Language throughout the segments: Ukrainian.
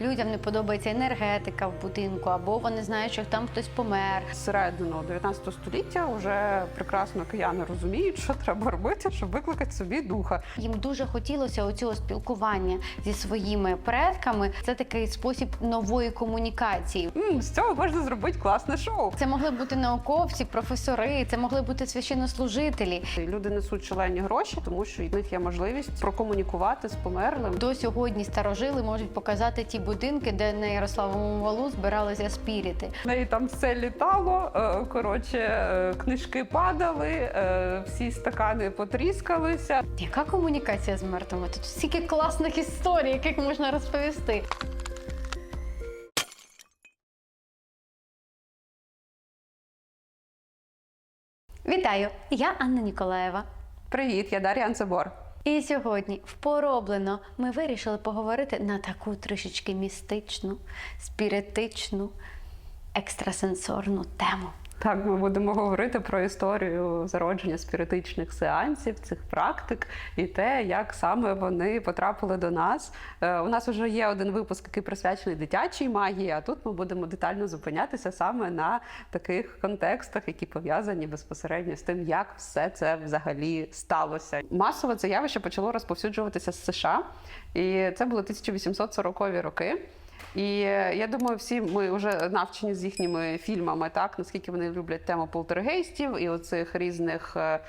Людям не подобається енергетика в будинку, або вони знають, що там хтось помер. З середину 19 століття вже прекрасно кияни розуміють, що треба робити, щоб викликати собі духа. Їм дуже хотілося оцього спілкування зі своїми предками. Це такий спосіб нової комунікації. М, з цього можна зробити класне шоу. Це могли бути науковці, професори, це могли бути священнослужителі. Люди несуть шалені гроші, тому що в них є можливість прокомунікувати з померлим. До сьогодні старожили можуть показати ті будинки, де на Ярославому валу збиралися спіріти. В неї там все літало. е, Коротше, е, книжки падали, е, всі стакани потріскалися. Яка комунікація з мертвими? Тут стільки класних історій, яких можна розповісти. Вітаю! Я Анна Ніколаєва. Привіт, я Дар'я Анцебор. І сьогодні в пороблено ми вирішили поговорити на таку трішечки містичну, спіритичну, екстрасенсорну тему. Так, ми будемо говорити про історію зародження спіритичних сеансів, цих практик і те, як саме вони потрапили до нас. Е, У нас вже є один випуск, який присвячений дитячій магії. А тут ми будемо детально зупинятися саме на таких контекстах, які пов'язані безпосередньо з тим, як все це взагалі сталося. Масово це явище почало розповсюджуватися з США, і це були 1840-ві роки. І е, я думаю, всі ми вже навчені з їхніми фільмами, так? Наскільки вони люблять тему полтергейстів і оцих різних е,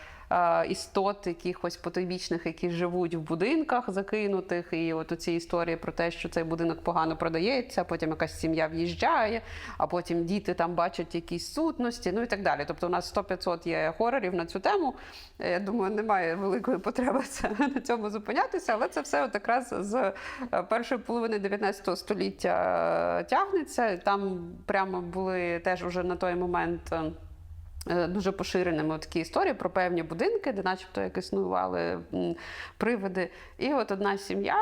істот, якихось потойбічних, які живуть в будинках закинутих. І от ці історії про те, що цей будинок погано продається, потім якась сім'я в'їжджає, а потім діти там бачать якісь сутності, ну і так далі. Тобто, у нас 100-500 є хорорів на цю тему. Е, Я думаю, немає великої потреби це, на цьому зупинятися, але це все от якраз з е, першої половини 19 століття е, тягнеться. Там прямо були теж уже на той момент. Е, Дуже поширеними такі історії про певні будинки, де начебто як існували привиди. І от одна сім'я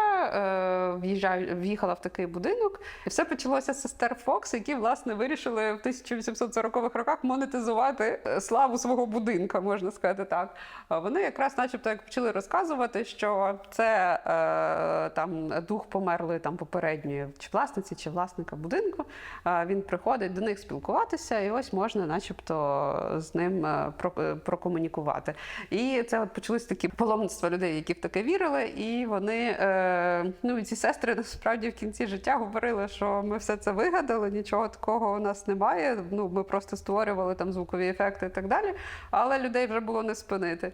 е, в'їхала в такий будинок, і все почалося з сестер Фокс, які власне вирішили в 1840-х роках монетизувати е, славу свого будинка, можна сказати так. Вони якраз, начебто, як почали розказувати, що це е, там дух померлої там попередньої чи власниці, чи власника будинку. Він приходить до них спілкуватися, і ось можна, начебто, з ним е, е, прокомунікувати. І це от почались такі паломництва людей, які в таке вірили, і вони, е, ну і ці сестри насправді в кінці життя говорили, що ми все це вигадали, нічого такого у нас немає. Ну, ми просто створювали там звукові ефекти і так далі. Але людей вже було не спинити.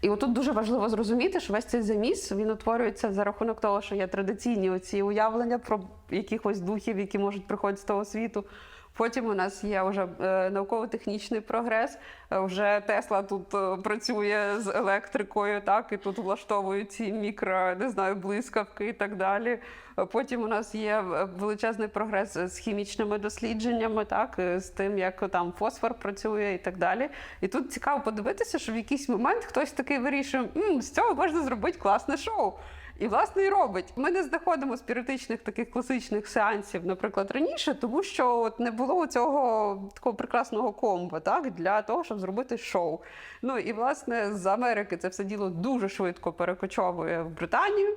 І отут дуже важливо зрозуміти, що весь цей заміс він утворюється за рахунок того, що є традиційні оці уявлення про якихось духів, які можуть приходити з того світу. Потім у нас є вже е, науково-технічний прогрес. Е, Вже Тесла тут е, працює з електрикою, так і тут влаштовують ці мікро, не знаю, блискавки і так далі. Потім у нас є величезний прогрес з хімічними дослідженнями, так з тим, як там фосфор працює і так далі. І тут цікаво подивитися, що в якийсь момент хтось такий вирішує, «М, з цього можна зробити класне шоу. І власне і робить. Ми не знаходимо спіритичних таких класичних сеансів, наприклад, раніше, тому що от не було цього такого прекрасного комбо, так для того, щоб зробити шоу. Ну і власне з Америки це все діло дуже швидко перекочовує в Британію.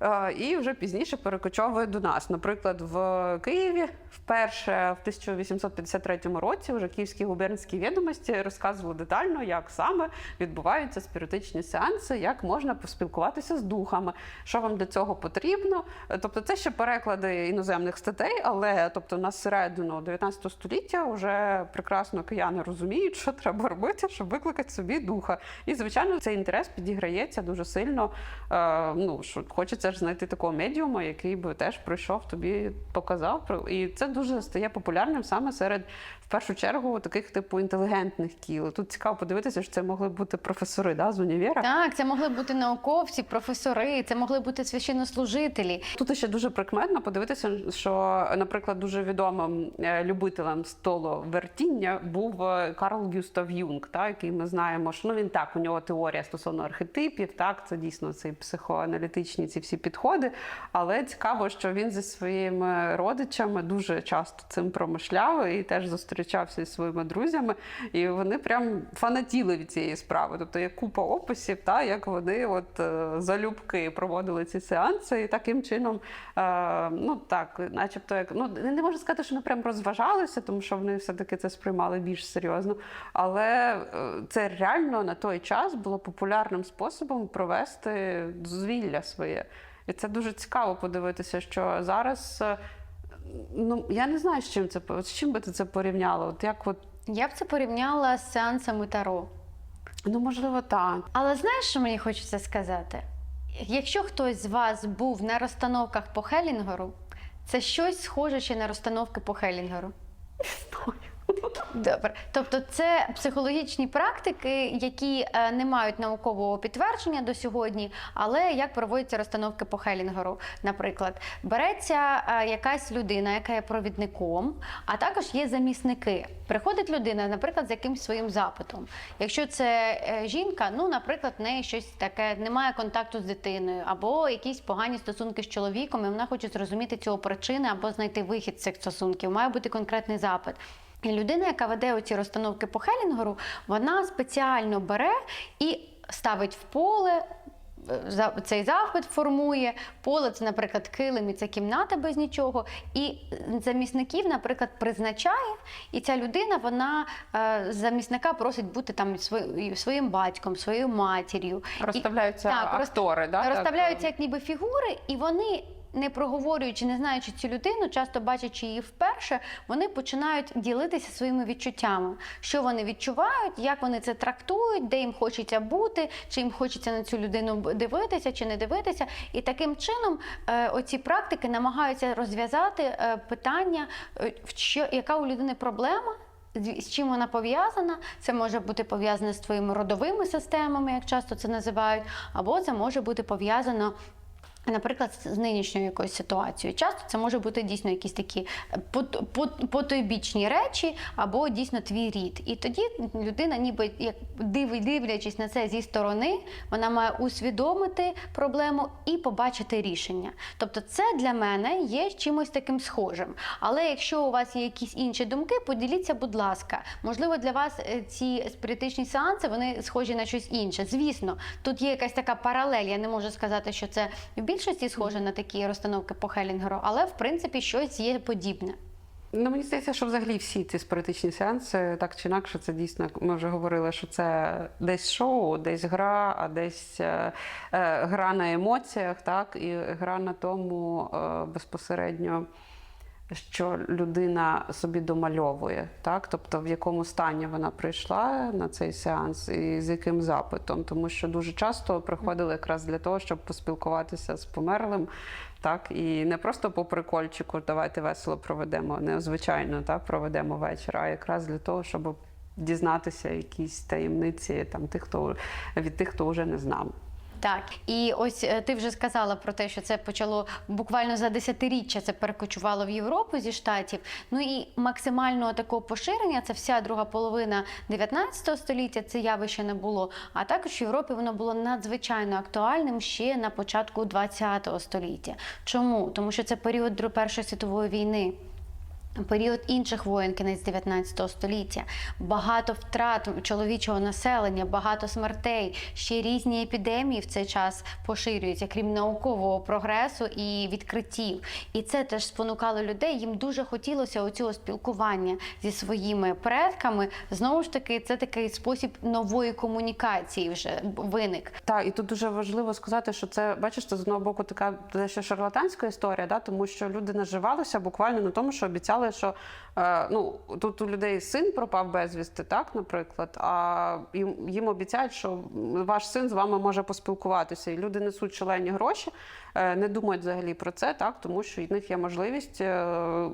Е, І вже пізніше перекочовує до нас. Наприклад, в Києві вперше в 1853 році вже київські губернські відомості розказували детально, як саме відбуваються спіритичні сеанси, як можна поспілкуватися з духами, що вам для цього потрібно. Е, Тобто, це ще переклади іноземних статей, але тобто на середину 19 століття вже прекрасно кияни розуміють, що треба робити, щоб викликати собі духа. І звичайно, цей інтерес підіграється дуже сильно. Е, ну що хочеться ж знайти такого медіума, який би теж прийшов тобі, показав. І це дуже стає популярним саме серед в першу чергу таких типу інтелігентних кіл. Тут цікаво подивитися, що це могли бути професори да, з універа. Так, це могли бути науковці, професори, це могли бути священнослужителі. Тут ще дуже прикметно подивитися, що, наприклад, дуже відомим е, любителем столовертіння був е, Карл Гюстав Юнг, та, який ми знаємо, що ну він так, у нього теорія стосовно архетипів, так, це дійсно ці психоаналітичні ці всі підходи. Але цікаво, що він зі своїми родичами дуже часто цим промишляв і теж зустрічався зі своїми друзями, і вони прям фанатіли від цієї справи. Тобто є купа описів, та як вони от е, залюбки проводили ці сеанси, і таким чином, е, ну так, начебто, як ну не можу сказати, що вони прям розважалися, тому що вони все-таки це сприймали більш серйозно. Але е, це реально на той час було популярним способом провести дозвілля своє. І це дуже цікаво подивитися, що зараз. е, Ну, я не знаю, з чим це з чим би ти це порівняла. От як от, Я б це порівняла з сеансами Таро. ну можливо, так. Але знаєш, що мені хочеться сказати? Якщо хтось з вас був на розстановках по Хелінгеру, це щось схоже ще на розстановки по Хелінгеру. Добре, тобто це психологічні практики, які е, не мають наукового підтвердження до сьогодні, але як проводяться розстановки по Хелінгеру. Наприклад, береться е, якась людина, яка є провідником, а також є замісники. Приходить людина, наприклад, з якимсь своїм запитом. Якщо це е, жінка, ну, наприклад, в неї щось таке, немає контакту з дитиною, або якісь погані стосунки з чоловіком, і вона хоче зрозуміти цього причини або знайти вихід з цих стосунків. Має бути конкретний запит. І людина, яка веде оці розстановки по Хелінгеру, вона спеціально бере і ставить в поле. е, Цей запит формує поле, це, наприклад, килим і це кімната без нічого. І замісників, наприклад, призначає, і ця людина, вона е, замісника просить бути там своїм, батьком, своєю матір'ю. І- Розставляються Так, роз- актори, так? розставляються як ніби фігури, і вони. Не проговорюючи, не знаючи цю людину, часто бачачи її вперше, вони починають ділитися своїми відчуттями, що вони відчувають, як вони це трактують, де їм хочеться бути, чи їм хочеться на цю людину дивитися чи не дивитися. І таким чином е, оці практики намагаються розв'язати е, питання, е, що, яка у людини проблема. З чим вона пов'язана? Це може бути пов'язане з твоїми родовими системами, як часто це називають, або це може бути пов'язано. Наприклад, з нинішньою якоюсь ситуацією. Часто це може бути дійсно якісь такі е, пот- пот- потойбічні речі, або дійсно твій рід. І тоді людина, ніби як дивлячись на це зі сторони, вона має усвідомити проблему і побачити рішення. Тобто, це для мене є чимось таким схожим. Але якщо у вас є якісь інші думки, поділіться, будь ласка. Можливо, для вас е, ці спіритичні сеанси вони схожі на щось інше. Звісно, тут є якась така паралель. Я не можу сказати, що це в більшості схоже на такі розстановки по Хелінгеру, але в принципі щось є подібне. Ну, мені здається, що взагалі всі ці спиритичні сеанси, так чи інакше, це дійсно, ми вже говорили, що це десь шоу, десь гра, а десь е, е, гра на емоціях, так, і гра на тому е, безпосередньо. Що людина собі домальовує, так? тобто в якому стані вона прийшла на цей сеанс і з яким запитом, тому що дуже часто приходили якраз для того, щоб поспілкуватися з померлим, так і не просто по прикольчику, давайте весело проведемо, не звичайно, так проведемо вечір, а якраз для того, щоб дізнатися якісь таємниці там тих, хто від тих, хто вже не знав. Так, і ось е, ти вже сказала про те, що це почало буквально за десятиріччя це перекочувало в Європу зі штатів. Ну і максимального такого поширення це вся друга половина 19 століття. Це явище не було. А також в Європі воно було надзвичайно актуальним ще на початку 20 століття. Чому? Тому що це період Першої світової війни. Період інших воєн, кінець 19 століття, багато втрат чоловічого населення, багато смертей, ще різні епідемії в цей час поширюються, крім наукового прогресу і відкриттів. І це теж спонукало людей. Їм дуже хотілося оцього спілкування зі своїми предками. Знову ж таки, це такий спосіб нової комунікації вже виник. Так, і тут дуже важливо сказати, що це бачиш, це з одного боку така дещо шарлатанська історія, да, тому що люди наживалися буквально на тому, що обіцяли, що ну тут у людей син пропав безвісти, так, наприклад. А їм, їм обіцяють, що ваш син з вами може поспілкуватися, і люди несуть шалені гроші, е, не думають взагалі про це, так, тому що в них є можливість е,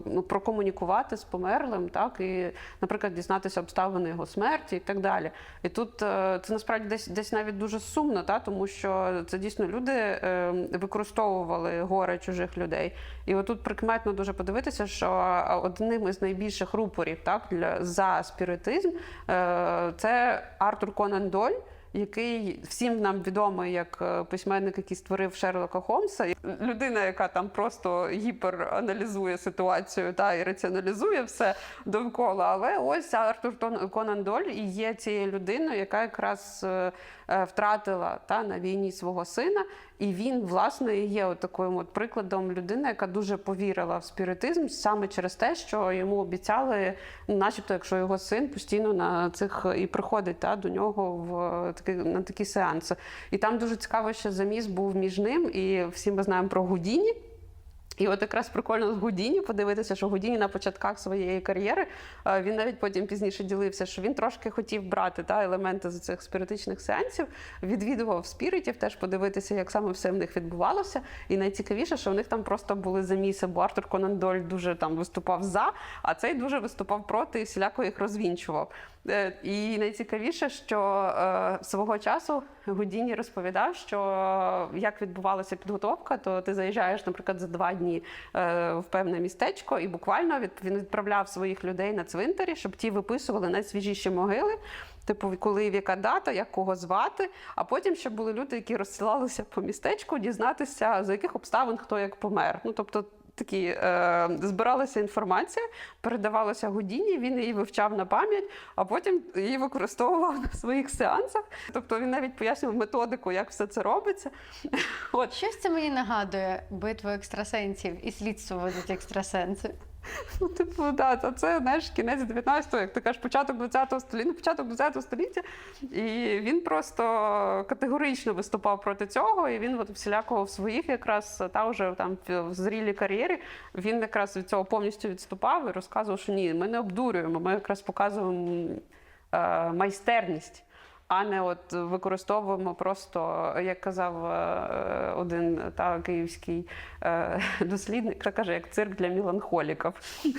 ну, прокомунікувати з померлим, так, і, наприклад, дізнатися обставини його смерті і так далі. І тут е, це насправді десь десь навіть дуже сумно, та, тому що це дійсно люди е, використовували горе чужих людей. І отут прикметно дуже подивитися, що е, одним із найбільших рупорів так, для, за спіритизм е, це Артур Конан Доль. який всім нам відомий як е, письменник, який створив Шерлока Холмса. Людина, яка там просто гіпераналізує ситуацію та і раціоналізує все довкола. Але ось Артур Конан Доль і є цією людиною, яка якраз е, втратила та на війні свого сина. І він, власне, є от таким от прикладом людини, яка дуже повірила в спіритизм саме через те, що йому обіцяли, ну, начебто, якщо його син постійно на цих і приходить та, до нього в такі, на такі сеанси. І там дуже цікаво, що заміс був між ним, і всі ми знаємо про Гудіні. І от якраз прикольно з Гудіні подивитися, що Гудіні на початках своєї кар'єри е, він навіть потім пізніше ділився, що він трошки хотів брати та, елементи з цих спіритичних сеансів, відвідував спіритів, теж подивитися, як саме все в них відбувалося. І найцікавіше, що в них там просто були заміси, бо Артур Конан Доль дуже там виступав за, а цей дуже виступав проти і всіляко їх розвінчував. Е, І найцікавіше, що е, свого часу Гудіні розповідав, що як відбувалася підготовка, то ти заїжджаєш, наприклад, за два дні е, в певне містечко, і буквально від, він відправляв своїх людей на цвинтарі, щоб ті виписували найсвіжіші могили. Типу, коли яка дата, як кого звати, а потім ще були люди, які розсилалися по містечку, дізнатися, за яких обставин хто як помер. Ну тобто такі е, збиралася інформація, передавалася Гудіні, він її вивчав на пам'ять, а потім її використовував на своїх сеансах. Тобто він навіть пояснював методику, як все це робиться. От Щось це мені нагадує битву екстрасенсів і слідство ведуть екстрасенси. Ну, типу, да, це знаєш, кінець 19-го, як ти кажеш, початок 20-го століття, ну, початок 20-го століття. І він просто категорично виступав проти цього. І він от всіляко в своїх якраз та вже там в зрілій кар'єрі він якраз від цього повністю відступав і розказував, що ні, ми не обдурюємо, ми якраз показуємо е, майстерність. А не от використовуємо просто, як казав е, один та київський е, дослідник, так каже, як цирк для меланхоліків.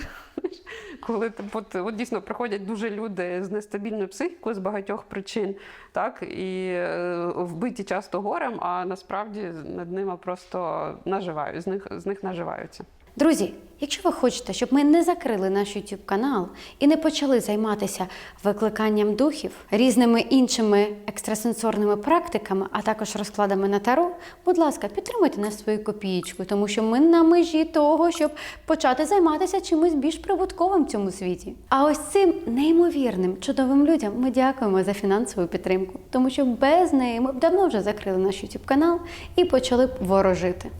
Коли от, от дійсно приходять дуже люди з нестабільною психікою з багатьох причин, так і е, вбиті часто горем, а насправді над ними просто наживають, з них з них наживаються. Друзі, якщо ви хочете, щоб ми не закрили наш YouTube канал і не почали займатися викликанням духів, різними іншими екстрасенсорними практиками, а також розкладами на таро, будь ласка, підтримуйте нас свою копієчку, тому що ми на межі того, щоб почати займатися чимось більш прибутковим в цьому світі. А ось цим неймовірним чудовим людям ми дякуємо за фінансову підтримку, тому що без неї ми б давно вже закрили наш YouTube канал і почали ворожити.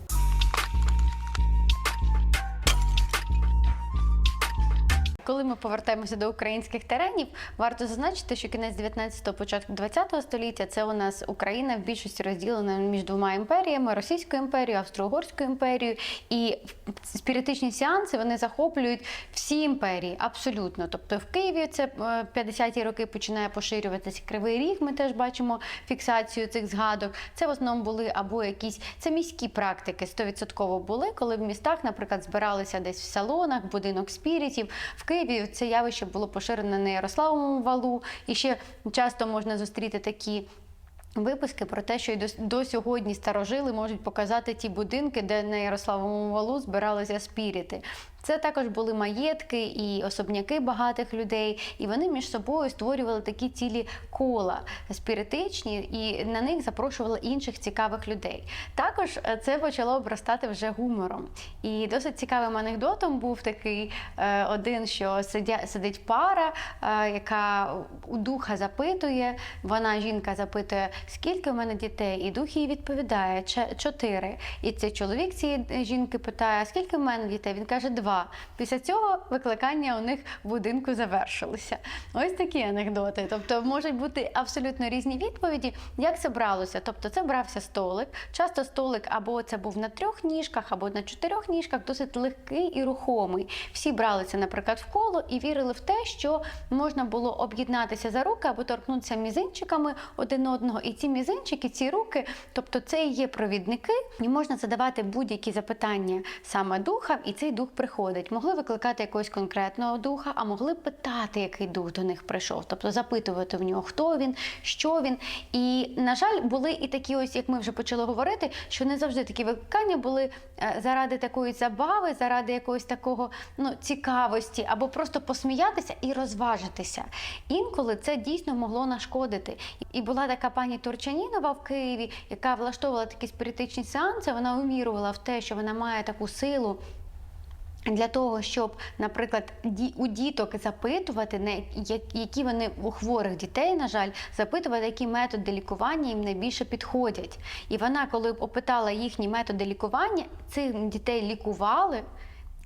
Коли ми повертаємося до українських теренів, варто зазначити, що кінець 19-го, початок 20-го століття це у нас Україна в більшості розділена між двома імперіями: Російською імперією, Австро-Угорською імперією. І спіритичні сеанси вони захоплюють всі імперії абсолютно. Тобто в Києві це е, 50-ті роки починає поширюватися Кривий Ріг. Ми теж бачимо фіксацію цих згадок. Це в основному були або якісь це міські практики, 100% були, коли в містах, наприклад, збиралися десь в салонах, будинок спіритів. В Києві це явище було поширене на Ярославовому валу, і ще часто можна зустріти такі. Виписки про те, що й до, до сьогодні старожили можуть показати ті будинки, де на Ярославовому валу збиралися спіріти. Це також були маєтки і особняки багатих людей, і вони між собою створювали такі цілі кола спіритичні, і на них запрошували інших цікавих людей. Також е, це почало обростати вже гумором. І досить цікавим анекдотом був такий е, один, що сидить пара, е, яка у духа запитує. Вона жінка запитує, скільки в мене дітей, і дух їй відповідає чотири. І цей чоловік цієї жінки питає, скільки в мене дітей? Він каже, два. Після цього викликання у них в будинку завершилися. Ось такі анекдоти. Тобто можуть бути абсолютно різні відповіді, як це бралося. Тобто, це брався столик. Часто столик або це був на трьох ніжках, або на чотирьох ніжках, досить легкий і рухомий. Всі бралися, наприклад, в коло і вірили в те, що можна було об'єднатися за руки або торкнутися мізинчиками один одного. І ці мізинчики, ці руки, тобто це і є провідники, і можна задавати будь-які запитання саме духам, і цей дух приходить. Приходить. Могли викликати якогось конкретного духа, а могли питати, який дух до них прийшов, тобто запитувати в нього, хто він, що він. І, на жаль, були і такі, ось як ми вже почали говорити, що не завжди такі викликання були е, заради такої забави, заради якогось такого ну, цікавості, або просто посміятися і розважитися. Інколи це дійсно могло нашкодити. І була така пані Турчанінова в Києві, яка влаштовувала такі спіритичні сеанси. Вона вимірювала в те, що вона має таку силу. Для того, щоб, наприклад, у діток запитувати, які вони у хворих дітей, на жаль, запитувати, які методи лікування їм найбільше підходять. І вона, коли опитала їхні методи лікування, цих дітей лікували.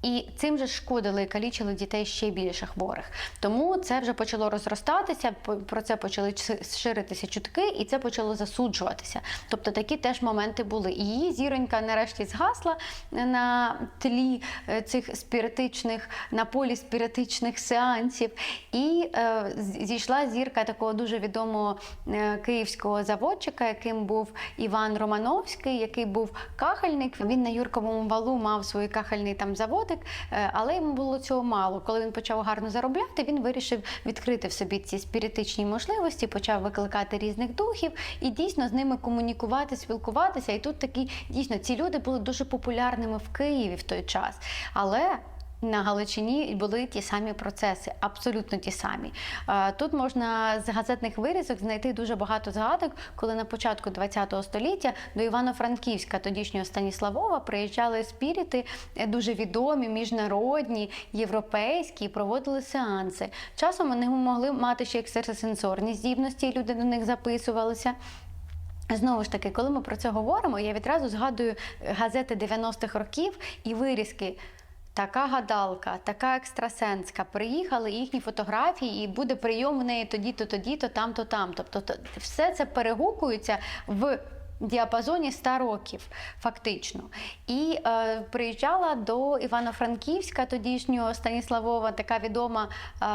І цим же шкодили і калічили дітей ще більше хворих. Тому це вже почало розростатися, про це почали ширитися чутки, і це почало засуджуватися. Тобто такі теж моменти були. І її зіронька нарешті згасла на тлі е, цих спіритичних, на полі спіритичних сеансів. І е, зійшла зірка такого дуже відомого е, київського заводчика, яким був Іван Романовський, який був кахельник. Він на Юрковому валу мав свій кахельний там заводик, е, але йому було цього мало. Коли він почав гарно заробляти, він вирішив відкрити в собі ці спіритичні можливості, почав викликати різних духів і дійсно з ними комунікувати, спілкуватися. І тут такі дійсно ці люди були дуже популярними в Києві в той час. Але на Галичині були ті самі процеси, абсолютно ті самі. Тут можна з газетних вирізок знайти дуже багато згадок, коли на початку ХХ століття до Івано-Франківська, тодішнього Станіславова, приїжджали спіріти е, дуже відомі, міжнародні, європейські, і проводили сеанси. Часом вони могли мати ще екстрасенсорні здібності, люди до них записувалися. Знову ж таки, коли ми про це говоримо, я відразу згадую е, газети 90-х років і вирізки. Така гадалка, така екстрасенска. Приїхали їхні фотографії, і буде прийом в неї тоді-то, тоді-то, там-то, там. Тобто все це перегукується в діапазоні 100 років, фактично. І е, приїжджала до Івано-Франківська, тодішнього Станіславова, така відома е,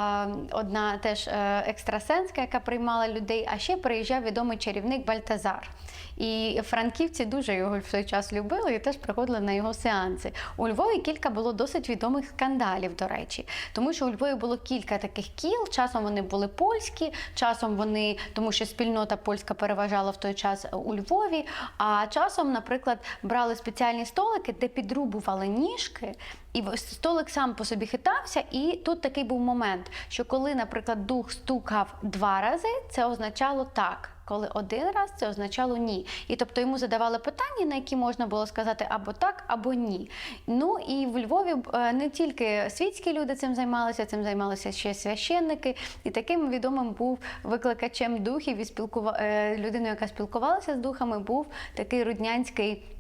одна теж е, екстрасенська, яка приймала людей. А ще приїжджав відомий чарівник Бальтазар. І франківці дуже його в той час любили і теж приходили на його сеанси. У Львові кілька було досить відомих скандалів, до речі, тому що у Львові було кілька таких кіл. Часом вони були польські, часом вони, тому що спільнота польська переважала в той час у Львові. А часом, наприклад, брали спеціальні столики, де підрубували ніжки. І столик сам по собі хитався, і тут такий був момент, що коли, наприклад, дух стукав два рази, це означало так. Коли один раз це означало ні. І тобто йому задавали питання, на які можна було сказати або так, або ні. Ну і в Львові е, не тільки світські люди цим займалися, цим займалися ще священники. І таким відомим був викликачем духів і спілкува... е, людиною, яка спілкувалася з духами, був такий руднянський.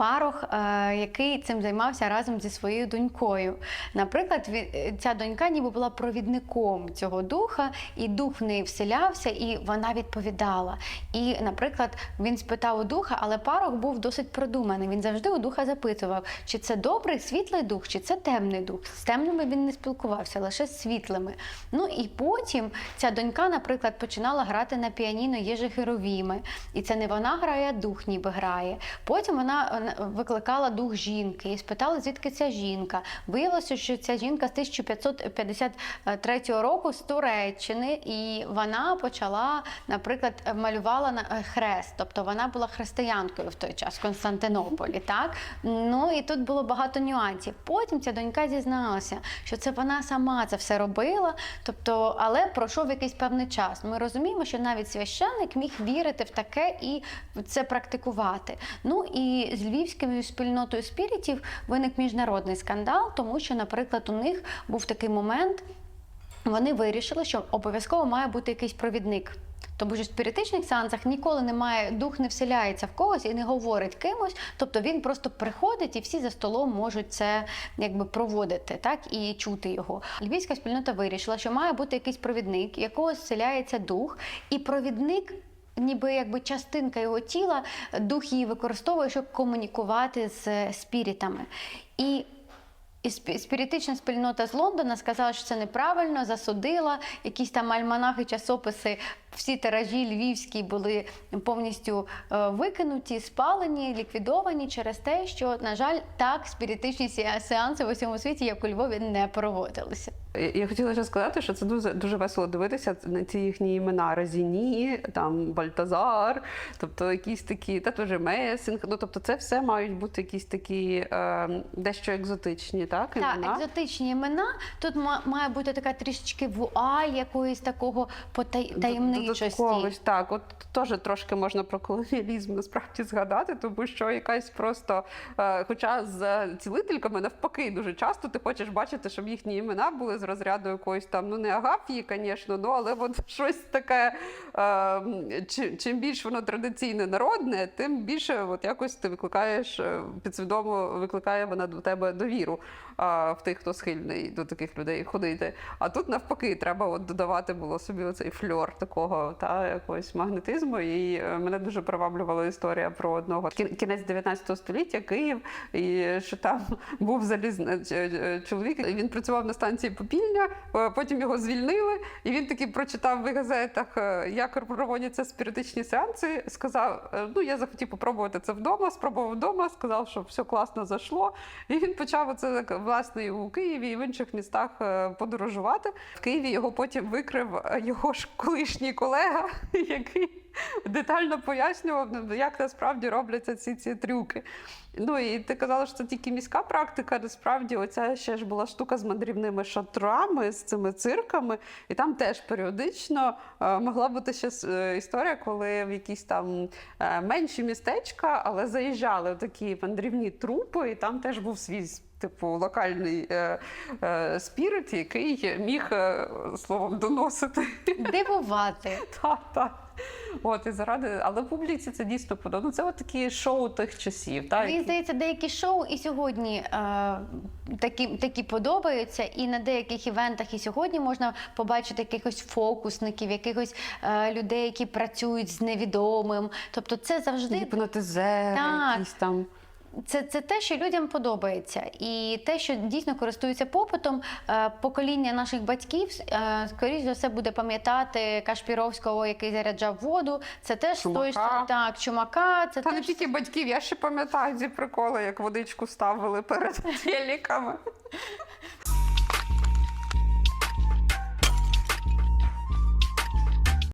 Парох, е, який цим займався разом зі своєю донькою. Наприклад, е, ця донька ніби була провідником цього духа, і дух в неї вселявся, і вона відповідала. І, наприклад, він спитав у духа, але парох був досить продуманий. Він завжди у духа запитував, чи це добрий світлий дух, чи це темний дух. З темними він не спілкувався, лише з світлими. Ну і потім ця донька, наприклад, починала грати на піаніно Єжи Херовіми. І це не вона грає, а дух ніби грає. Потім вона викликала дух жінки і спитала, звідки ця жінка. Виявилося, що ця жінка з 1553 року з Туреччини, і вона почала, наприклад, малювала на е, хрест, тобто вона була християнкою в той час в Константинополі. Так ну і тут було багато нюансів. Потім ця донька зізналася, що це вона сама це все робила. Тобто, але пройшов якийсь певний час. Ми розуміємо, що навіть священник міг вірити в таке і це практикувати. Ну і з львівською спільнотою спіритів виник міжнародний скандал, тому що, наприклад, у них був такий момент. Вони вирішили, що обов'язково має бути якийсь провідник. Тому що в спіритичних сеансах ніколи немає, дух не вселяється в когось і не говорить кимось. Тобто він просто приходить і всі за столом можуть це якби проводити, так і чути його. Львівська спільнота вирішила, що має бути якийсь провідник, якого вселяється дух, і провідник. Ніби якби частинка його тіла, дух її використовує, щоб комунікувати з е, спірітами. І і спі- спіритична спільнота з Лондона сказала, що це неправильно, засудила якісь там альманахи, часописи всі тиражі львівські були повністю е, викинуті, спалені, ліквідовані через те, що, на жаль, так спіритичні сеанси в усьому світі, як у Львові, не проводилися. Я- хотіла ще сказати, що це дуже дуже весело дивитися на ці їхні імена Розіні, там Бальтазар, тобто якісь такі, та теж Месінг. Ну тобто, це все мають бути якісь такі е, дещо екзотичні, так? Так, екзотичні імена. Тут ма- має бути така трішечки вуаль якоїсь такого потай- таємничості. Додатково, Так, от теж трошки можна про колоніалізм насправді згадати, тому що якась просто, е, хоча з цілительками навпаки, дуже часто ти хочеш бачити, щоб їхні імена були з розряду якоїсь там, ну не агафії, звісно, ну але от щось таке. Е, чи- чим більш воно традиційне народне, тим більше от якось ти викликаєш е, підсвідомо викликає вона до тебе довіру а, в тих, хто схильний до таких людей ходити. А тут навпаки, треба от додавати було собі оцей фльор такого та якогось магнетизму. І е, мене дуже приваблювала історія про одного кінець 19 століття, Київ, і що там був залізний чоловік. Він працював на станції Попільня, е, потім його звільнили, і він таки прочитав в газетах, е, як проводяться спіритичні сеанси. Сказав: е, ну я захотів попробувати це вдома, спробував вдома, сказав, що все класно зайшло. І він почав оце власне і у Києві і в інших містах е, подорожувати. В Києві його потім викрив е, його ж колишній колега, який детально пояснював, ну, як насправді робляться ці, ці трюки. Ну і ти казала, що це тільки міська практика. Насправді, оця ще ж була штука з мандрівними шатрами, з цими цирками, і там теж періодично е, могла бути ще історія, коли в якісь там менші містечка, але заїжджали такі мандрівні трупи, і там теж був свій. Типу локальний е, е, спірит, який міг е, словом доносити Дивувати. так, так. От і заради, але публіці це дійсно подобається. Ну, Це от такі шоу тих часів. Так, Мені здається, деякі шоу і сьогодні е, такі, такі подобаються, і на деяких івентах і сьогодні можна побачити якихось фокусників, якихось е, людей, які працюють з невідомим. Тобто, це завжди гіпнотизери, Так. якісь там. Це, це те, що людям подобається, і те, що дійсно користується попитом. Е, покоління наших батьків, е, скоріш за все, буде пам'ятати Кашпіровського, який заряджав воду. Це теж той так, чумака. Це Та не тільки батьків, я ще пам'ятаю ці приколи, як водичку ставили перед телеками.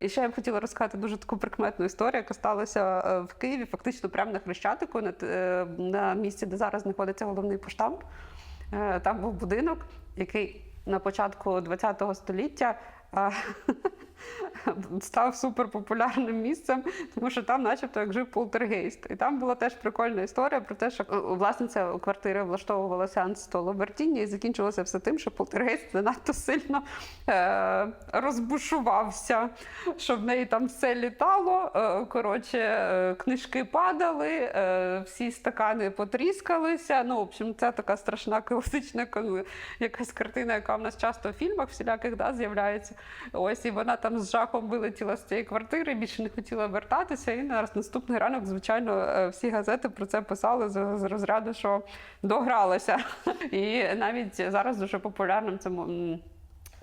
І ще я б хотіла розказати дуже таку прикметну історію, яка сталася е, в Києві, фактично прямо на Хрещатику, на, е, місці, де зараз знаходиться головний поштамп. Е, Там був будинок, який на початку ХХ століття став суперпопулярним місцем, тому що там, начебто, як жив полтергейст. І там була теж прикольна історія про те, що е, власниця квартири влаштовувала сеанс то Лабертіні, і закінчилося все тим, що полтергейст занадто сильно е, розбушувався, що в неї там все літало. Е, коротше, е, книжки падали, е, всі стакани потріскалися. Ну, в общем, це така страшна класична якась картина, яка в нас часто в фільмах всіляких да, з'являється. Ось і вона там з жахом вилетіла з цієї квартири, більше не хотіла вертатися. І на наступний ранок, звичайно, е, всі газети про це писали з, розряду, що догралася. І навіть зараз дуже популярним це.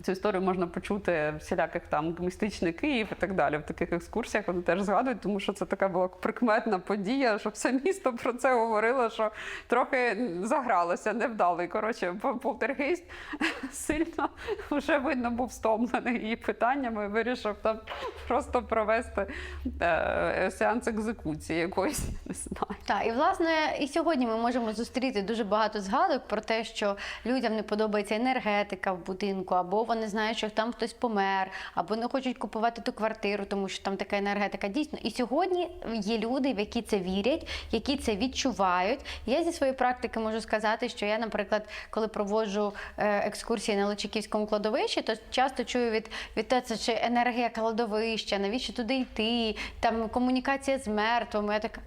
Цю історію можна почути всіляких там містичний Київ і так далі. В таких екскурсіях вони теж згадують, тому що це така була прикметна подія, що все місто про це говорило, що трохи загралося, невдалий. Коротше, пол- полтергейст сильно вже видно був стомлений її питаннями. Вирішив там просто провести е, сеанс екзекуції якоїсь, не знаю. Так, і власне, і сьогодні ми можемо зустріти дуже багато згадок про те, що людям не подобається енергетика в будинку, або вони знають, що там хтось помер, або не хочуть купувати ту квартиру, тому що там така енергетика. Дійсно, і сьогодні є люди, в які це вірять, які це відчувають. Я зі своєї практики можу сказати, що я, наприклад, коли проводжу е, екскурсії на Личаківському кладовищі, то часто чую від, від те, це чи енергія кладовища, навіщо туди йти, там комунікація з мертвими. Я така.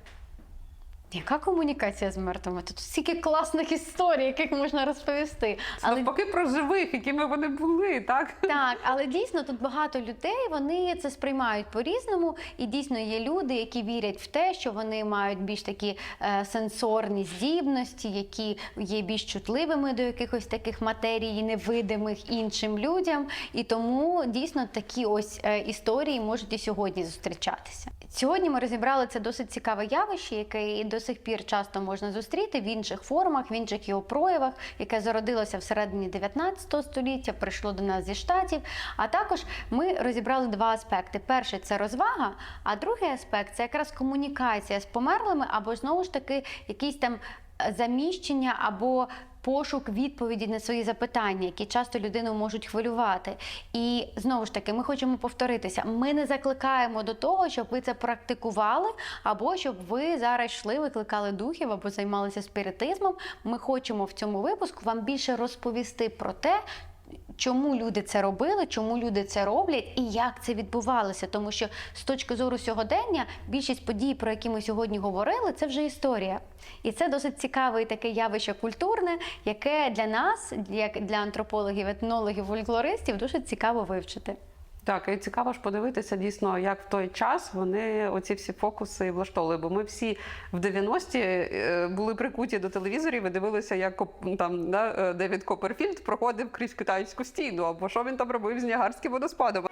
Яка комунікація з мертвими? Тут стільки класних історій, яких можна розповісти. Це навпаки про живих, якими вони були, так? Так, але дійсно тут багато людей вони це сприймають по-різному, і дійсно є люди, які вірять в те, що вони мають більш такі е, сенсорні здібності, які є більш чутливими до якихось таких матерій, невидимих іншим людям. І тому дійсно такі ось е, історії можуть і сьогодні зустрічатися. Сьогодні ми розібрали це досить цікаве явище, яке і до сих пір часто можна зустріти в інших формах, в інших його проявах, яке зародилося всередині 19 століття, прийшло до нас зі штатів. А також ми розібрали два аспекти: перший це розвага, а другий аспект це якраз комунікація з померлими, або знову ж таки якісь там е, заміщення або пошук відповіді на свої запитання, які часто людину можуть хвилювати. І знову ж таки, ми хочемо повторитися. Ми не закликаємо до того, щоб ви це практикували, або щоб ви зараз йшли, викликали духів або займалися спіритизмом. Ми хочемо в цьому випуску вам більше розповісти про те. Чому люди це робили, чому люди це роблять і як це відбувалося? Тому що з точки зору сьогодення більшість подій, про які ми сьогодні говорили, це вже історія. І це досить цікаве таке явище культурне, яке для нас, як для антропологів, етнологів, фольклористів, дуже цікаво вивчити. Так, і цікаво ж подивитися дійсно, як в той час вони оці всі фокуси влаштовували. Бо ми всі в 90-ті е, були прикуті до телевізорів і дивилися, як там да, е, Девід Копперфільд проходив крізь китайську стіну, або що він там робив з Ніагарським водоспадом.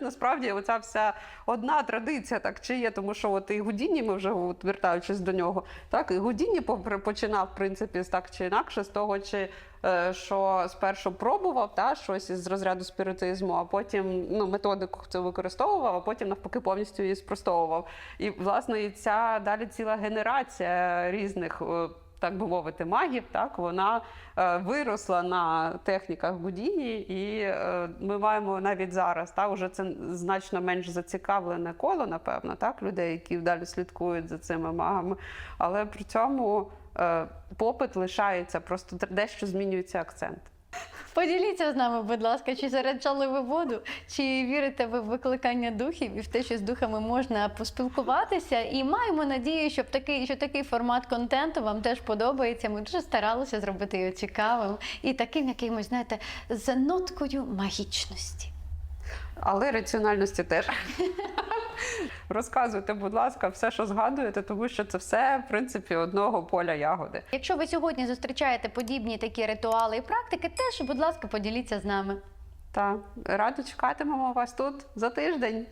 Це ж насправді оця вся одна традиція, так чи є, тому що от і Гудіні, ми вже от, вертаючись до нього, так і попри- починав, в принципі, так чи інакше, з того, чи е, що спершу пробував та щось із розряду спіритизму, а потім ну, методику це використовував, а потім навпаки повністю її спростовував. І власне і ця далі ціла генерація різних. Так би мовити, магів, так вона е, виросла на техніках Гудіні, і е, ми маємо навіть зараз та уже це значно менш зацікавлене коло, напевно, так людей, які далі слідкують за цими магами. Але при цьому е, попит лишається, просто дещо змінюється акцент. Поділіться з нами, будь ласка, чи заряджали ви воду, чи вірите ви в викликання духів і в те, що з духами можна поспілкуватися. І маємо надію, що такий, що такий формат контенту вам теж подобається. Ми дуже старалися зробити його цікавим і таким якимось, знаєте, за ноткою магічності. Але раціональності теж. Розказуйте, будь ласка, все, що згадуєте, тому що це все, в принципі, одного поля ягоди. Якщо ви сьогодні зустрічаєте подібні такі ритуали і практики, теж, будь ласка, поділіться з нами. Та радо чекатимемо вас тут за тиждень.